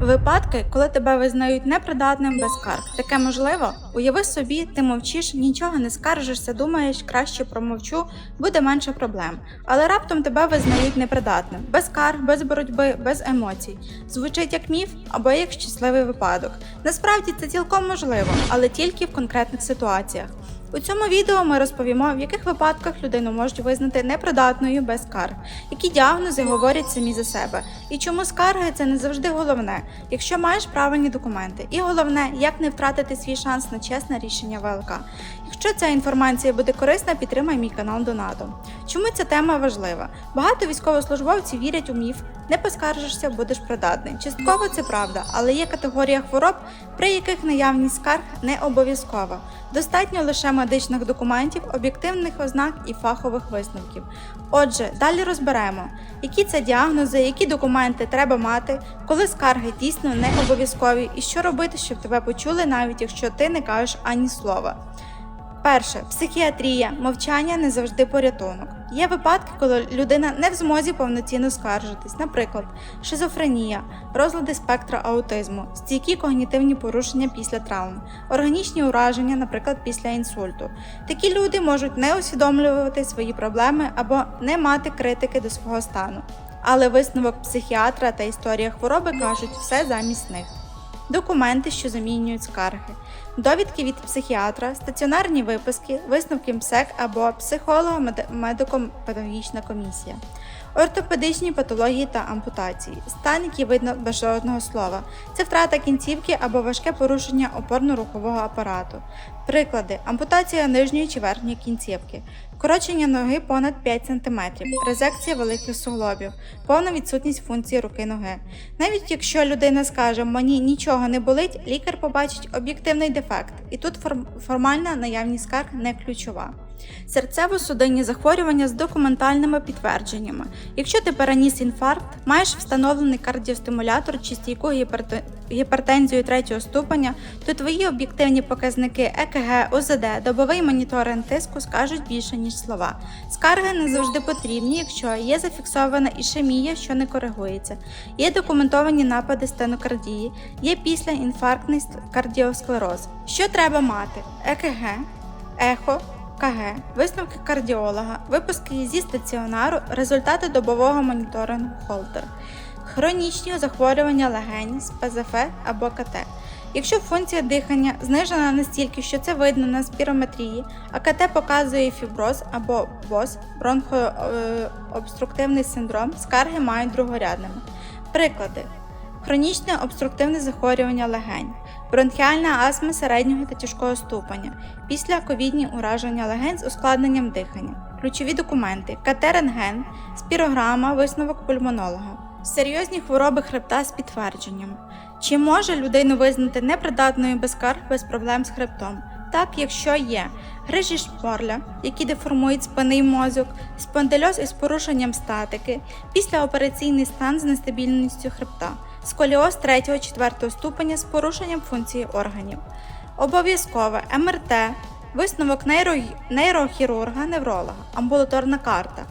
Випадки, коли тебе визнають непридатним без скарг. Таке можливо? Уяви собі, ти мовчиш, нічого не скаржишся, думаєш, краще промовчу, буде менше проблем. Але раптом тебе визнають непридатним, без скарг, без боротьби, без емоцій. Звучить як міф або як щасливий випадок. Насправді це цілком можливо, але тільки в конкретних ситуаціях. У цьому відео ми розповімо, в яких випадках людину можуть визнати непридатною без скарг, які діагнози говорять самі за себе, і чому скарги це не завжди головне, якщо маєш правильні документи. І головне, як не втратити свій шанс на чесне рішення ВЛК. Якщо ця інформація буде корисна, підтримай мій канал донатом. Чому ця тема важлива? Багато військовослужбовців вірять у міф, не поскаржишся, будеш придатний. Частково це правда, але є категорія хвороб, при яких наявність скарг не обов'язкова. Достатньо лише медичних документів, об'єктивних ознак і фахових висновків. Отже, далі розберемо, які це діагнози, які документи треба мати, коли скарги дійсно не обов'язкові, і що робити, щоб тебе почули, навіть якщо ти не кажеш ані слова. Перше психіатрія, мовчання не завжди порятунок. Є випадки, коли людина не в змозі повноцінно скаржитись, наприклад, шизофренія, розлади спектра аутизму, стійкі когнітивні порушення після травм, органічні ураження, наприклад, після інсульту. Такі люди можуть не усвідомлювати свої проблеми або не мати критики до свого стану. Але висновок психіатра та історія хвороби кажуть все замість них. Документи, що замінюють скарги, довідки від психіатра, стаціонарні виписки, висновки МСЕК або психолого-медико-педагогічна комісія, ортопедичні патології та ампутації, стан, який видно без жодного слова, це втрата кінцівки або важке порушення опорно-рухового апарату. Приклади: ампутація нижньої чи верхньої кінцівки, Корочення ноги понад 5 см, резекція великих суглобів, повна відсутність функції руки ноги. Навіть якщо людина скаже мені нічого не болить, лікар побачить об'єктивний дефект, і тут формальна наявність скарг не ключова. Серцево-судинні захворювання з документальними підтвердженнями. Якщо ти переніс інфаркт, маєш встановлений кардіостимулятор чи стійку гіпертензію третього ступеня, то твої об'єктивні показники ЕКГ, ОЗД, добовий моніторинг тиску скажуть більше, ніж слова. Скарги не завжди потрібні, якщо є зафіксована ішемія, що не коригується, є документовані напади стенокардії, є післяінфарктний ст- кардіосклероз. Що треба мати? ЕКГ, ехо. КГ, висновки кардіолога, випуски зі стаціонару, результати добового моніторингу Холтер, хронічні захворювання легень з ПЗФ або КТ. Якщо функція дихання знижена настільки, що це видно на спірометрії, а КТ показує фіброз або БОС, бронхообструктивний синдром, скарги мають другорядними. Приклади: хронічне обструктивне захворювання легень, бронхіальна астма середнього та тяжкого ступеня, після ковідні ураження легень з ускладненням дихання, ключові документи, КТ-рентген, спірограма, висновок пульмонолога, серйозні хвороби хребта з підтвердженням. Чи може людину визнати непридатною без скарг без проблем з хребтом? Так, якщо є. Грижі шпорля, які деформують спинний мозок, спондильоз із порушенням статики, післяопераційний стан з нестабільністю хребта, сколіоз 3-4 ступеня з порушенням функції органів. Обов'язкове МРТ, висновок нейро... нейрохірурга, невролога, амбулаторна карта.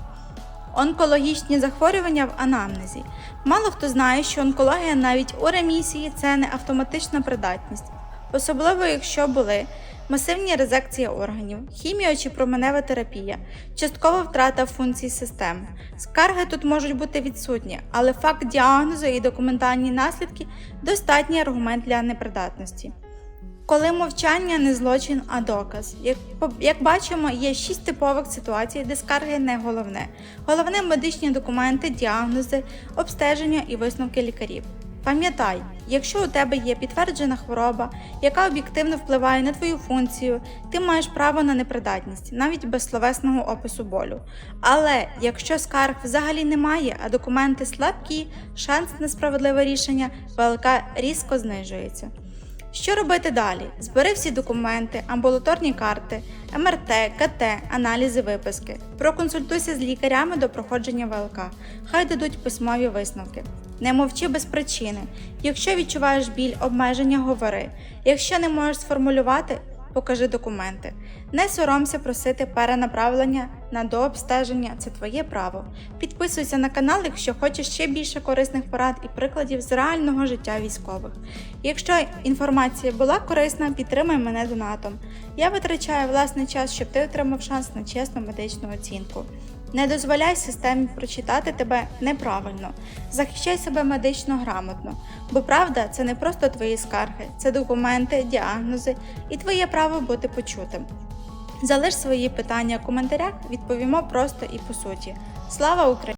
Онкологічні захворювання в анамнезі. Мало хто знає, що онкологія навіть у ремісії це не автоматична придатність, особливо якщо були масивні резекції органів, хіміо чи променева терапія, часткова втрата функцій систем. Скарги тут можуть бути відсутні, але факт діагнозу і документальні наслідки достатній аргумент для непридатності. Коли мовчання не злочин, а доказ. Як, як бачимо, є шість типових ситуацій, де скарги не головне. Головне медичні документи, діагнози, обстеження і висновки лікарів. Пам'ятай, якщо у тебе є підтверджена хвороба, яка об'єктивно впливає на твою функцію, ти маєш право на непридатність, навіть без словесного опису болю. Але якщо скарг взагалі немає, а документи слабкі, шанс на справедливе рішення ВЛК різко знижується. Що робити далі? Збери всі документи, амбулаторні карти, МРТ, КТ, аналізи виписки. Проконсультуйся з лікарями до проходження ВЛК. Хай дадуть письмові висновки. Не мовчи без причини. Якщо відчуваєш біль, обмеження, говори. Якщо не можеш сформулювати, покажи документи. Не соромся просити перенаправлення на дообстеження це твоє право. Підписуйся на канал, якщо хочеш ще більше корисних порад і прикладів з реального життя військових. Якщо інформація була корисна, підтримай мене донатом. Я витрачаю власний час, щоб ти отримав шанс на чесну медичну оцінку. Не дозволяй системі прочитати тебе неправильно. Захищай себе медично грамотно, бо правда це не просто твої скарги, це документи, діагнози і твоє право бути почутим. Залиш свої питання в коментарях, відповімо просто і по суті. Слава Україні!